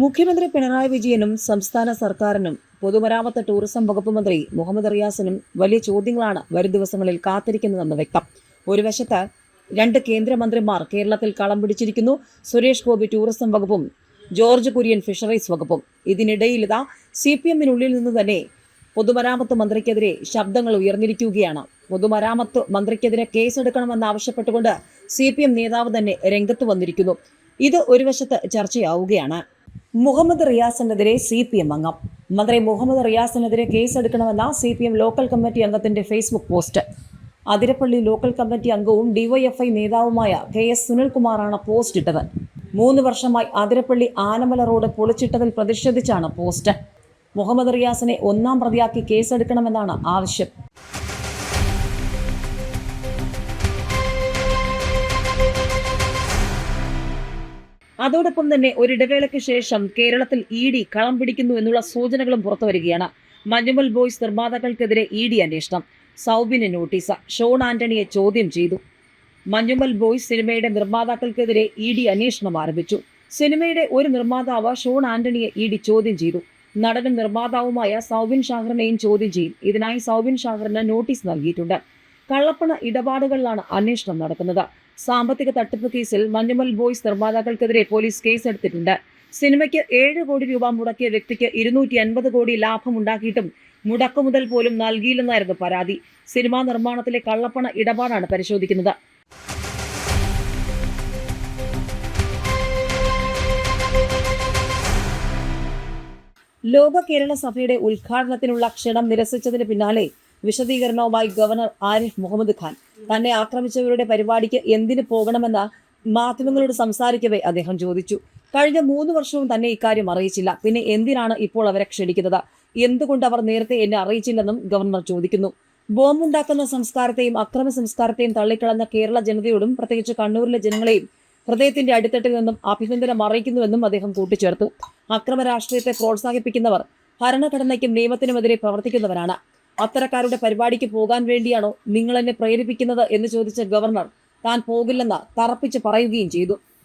മുഖ്യമന്ത്രി പിണറായി വിജയനും സംസ്ഥാന സർക്കാരിനും പൊതുമരാമത്ത് ടൂറിസം വകുപ്പ് മന്ത്രി മുഹമ്മദ് റിയാസിനും വലിയ ചോദ്യങ്ങളാണ് വരും ദിവസങ്ങളിൽ കാത്തിരിക്കുന്നതെന്ന് വ്യക്തം. ഒരു വശത്ത് രണ്ട് കേന്ദ്രമന്ത്രിമാർ കേരളത്തിൽ കളം പിടിച്ചിരിക്കുന്നു സുരേഷ് ഗോപി ടൂറിസം വകുപ്പും ജോർജ് കുര്യൻ ഫിഷറീസ് വകുപ്പും. ഇതിനിടയിൽ ഇതാ സി പി എമ്മിനുള്ളിൽ നിന്ന് തന്നെ പൊതുമരാമത്ത് മന്ത്രിക്കെതിരെ ശബ്ദങ്ങൾ ഉയർന്നിരിക്കുകയാണ്. പൊതുമരാമത്ത് മന്ത്രിക്കെതിരെ കേസെടുക്കണമെന്നാവശ്യപ്പെട്ടുകൊണ്ട് സി പി എം നേതാവ് തന്നെ രംഗത്ത് വന്നിരിക്കുന്നു. ഇത് ഒരു വശത്ത് ചർച്ചയാവുകയാണ്. മുഹമ്മദ് റിയാസിനെതിരെ സി പി എം അംഗം. മന്ത്രി മുഹമ്മദ് റിയാസിനെതിരെ കേസെടുക്കണമെന്ന C P M local committee അംഗത്തിന്റെ facebook post Athirappilly local committee അംഗവും ഡിവൈഎഫ്ഐ നേതാവുമായ കെ എസ് സുനിൽകുമാറാണ് പോസ്റ്റ് ഇട്ടത്. മൂന്ന് വർഷമായി അതിരപ്പള്ളി ആനമല റോഡ് പൊളിച്ചിട്ടതിൽ പ്രതിഷേധിച്ചാണ് പോസ്റ്റ് മുഹമ്മദ് റിയാസിനെ ഒന്നാം പ്രതിയാക്കി കേസെടുക്കണമെന്നാണ് ആവശ്യം. അതോടൊപ്പം തന്നെ ഒരിടവേളയ്ക്ക് ശേഷം കേരളത്തിൽ ഇ ഡി കളം പിടിക്കുന്നു എന്നുള്ള സൂചനകളും പുറത്തുവരികയാണ് മഞ്ഞുമൽ ബോയ്സ് നിർമ്മാതാക്കൾക്കെതിരെ ഇ ഡി അന്വേഷണം. സൗബിന് നോട്ടീസ്. ഷോൺ ആന്റണിയെ ചോദ്യം ചെയ്തു. മഞ്ഞുമൽ ബോയ്സ് സിനിമയുടെ നിർമ്മാതാക്കൾക്കെതിരെ ഇ ഡി അന്വേഷണം ആരംഭിച്ചു. സിനിമയുടെ ഒരു നിർമ്മാതാവ് ഷോൺ ആന്റണിയെ ഇ ഡി ചോദ്യം ചെയ്തു. നടനും നിർമ്മാതാവുമായ സൗബിൻ ഷാഹറിനെയും ചോദ്യം ചെയ്യും. ഇതിനായി സൗബിൻ ഷാഹറിന് നോട്ടീസ് നൽകിയിട്ടുണ്ട്. കള്ളപ്പണ ഇടപാടുകളിലാണ് അന്വേഷണം നടക്കുന്നത്. സാമ്പത്തിക തട്ടിപ്പ് കേസിൽ മഞ്ഞുമൽ ബോയ്സ് നിർമ്മാതാക്കൾക്കെതിരെ പോലീസ് കേസെടുത്തിട്ടുണ്ട്. സിനിമയ്ക്ക് ഏഴ് കോടി രൂപ മുടക്കിയ വ്യക്തിക്ക് ഇരുന്നൂറ്റി അൻപത് കോടി ലാഭമുണ്ടാക്കിയിട്ടും മുടക്കുമുതൽ പോലും നൽകിയില്ലെന്നായിരുന്നു പരാതി. സിനിമാ നിർമ്മാണത്തിലെ കള്ളപ്പണ ഇടപാടാണ് പരിശോധിക്കുന്നത്. ലോക കേരള സഭയുടെ ഉദ്ഘാടനത്തിനുള്ള ക്ഷണം നിരസിച്ചതിന് പിന്നാലെ വിശദീകരണവുമായി ഗവർണർ ആരിഫ് മുഹമ്മദ് ഖാൻ. തന്നെ ആക്രമിച്ചവരുടെ പരിപാടിക്ക് എന്തിനു പോകണമെന്ന് മാധ്യമങ്ങളോട് സംസാരിക്കവേ അദ്ദേഹം ചോദിച്ചു. കഴിഞ്ഞ മൂന്ന് വർഷവും തന്നെ ഇക്കാര്യം അറിയിച്ചില്ല. പിന്നെ എന്തിനാണ് ഇപ്പോൾ അവരെ ക്ഷണിക്കുന്നത്? എന്തുകൊണ്ട് അവർ നേരത്തെ എന്നെ അറിയിച്ചില്ലെന്നും ഗവർണർ ചോദിക്കുന്നു. ബോംബുണ്ടാക്കുന്ന സംസ്കാരത്തെയും അക്രമ സംസ്കാരത്തെയും തള്ളിക്കളഞ്ഞ കേരള ജനതയോടും പ്രത്യേകിച്ച് കണ്ണൂരിലെ ജനങ്ങളെയും ഹൃദയത്തിന്റെ അടിത്തട്ടിൽ നിന്നും അഭിനന്ദനം അറിയിക്കുന്നുവെന്നും അദ്ദേഹം കൂട്ടിച്ചേർത്തു. അക്രമ രാഷ്ട്രീയത്തെ പ്രോത്സാഹിപ്പിക്കുന്നവർ ഭരണഘടനയ്ക്കും നിയമത്തിനുമെതിരെ പ്രവർത്തിക്കുന്നവരാണ്. അത്തരക്കാരുടെ പരിപാടിക്ക് പോകാൻ വേണ്ടിയാണോ നിങ്ങൾ എന്നെ പ്രേരിപ്പിക്കുന്നത് എന്ന് ചോദിച്ച ഗവർണർ താൻ പോകില്ലെന്ന് തറപ്പിച്ച് പറയുകയും ചെയ്തു.